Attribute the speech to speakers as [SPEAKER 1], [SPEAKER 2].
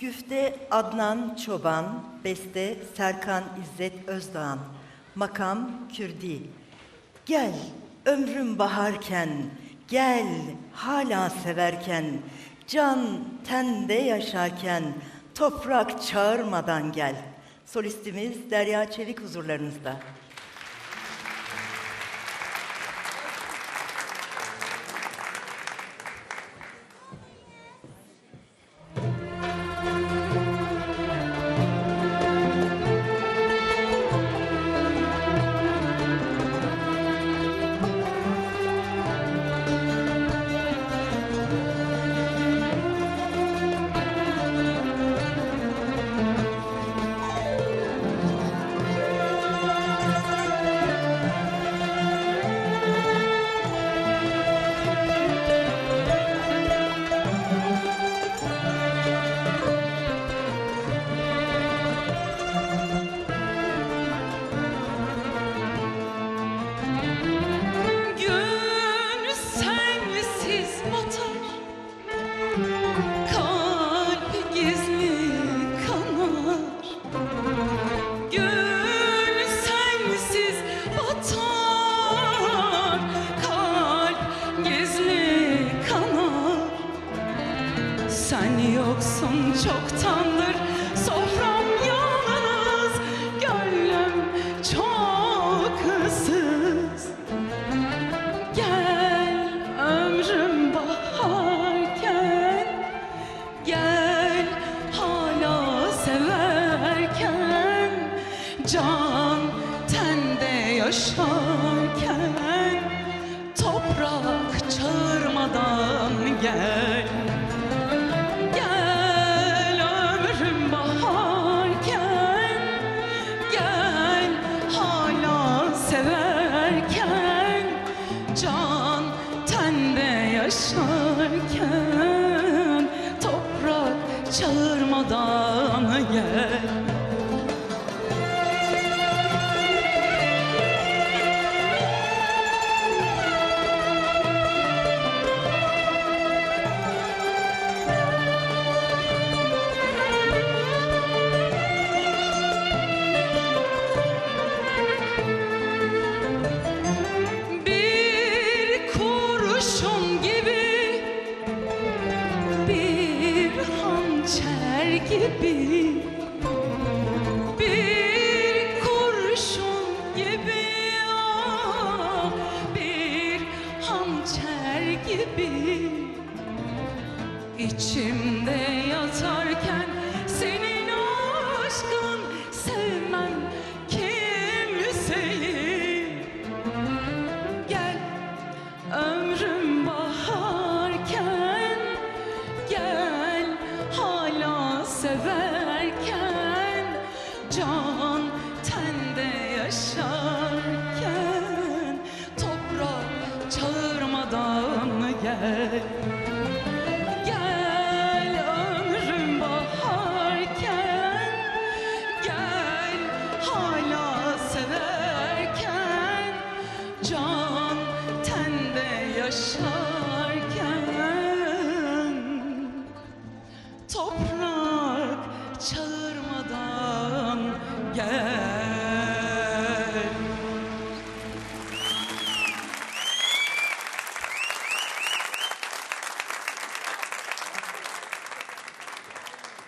[SPEAKER 1] Güfte Adnan Çoban, beste Serkan İzzet Özdağan, makam Kürdi. Gel ömrüm baharken, gel hala severken, can tende yaşarken, toprak çağırmadan gel. Solistimiz Derya Çelik huzurlarınızda.
[SPEAKER 2] Çoktandır. Sofram yalnız Gönlüm çok ıssız. Gel ömrüm baharken Gel hala severken. Can Can tende yaşarken Toprak çağırmadan gel gibi Bir kurşun gibi ah, Bir hançer gibi. İçimde severken Can tende yaşarken Toprak çağırmadan gel. Gel ömrüm baharken Gel hala severken Can tende yaşarken 멈춰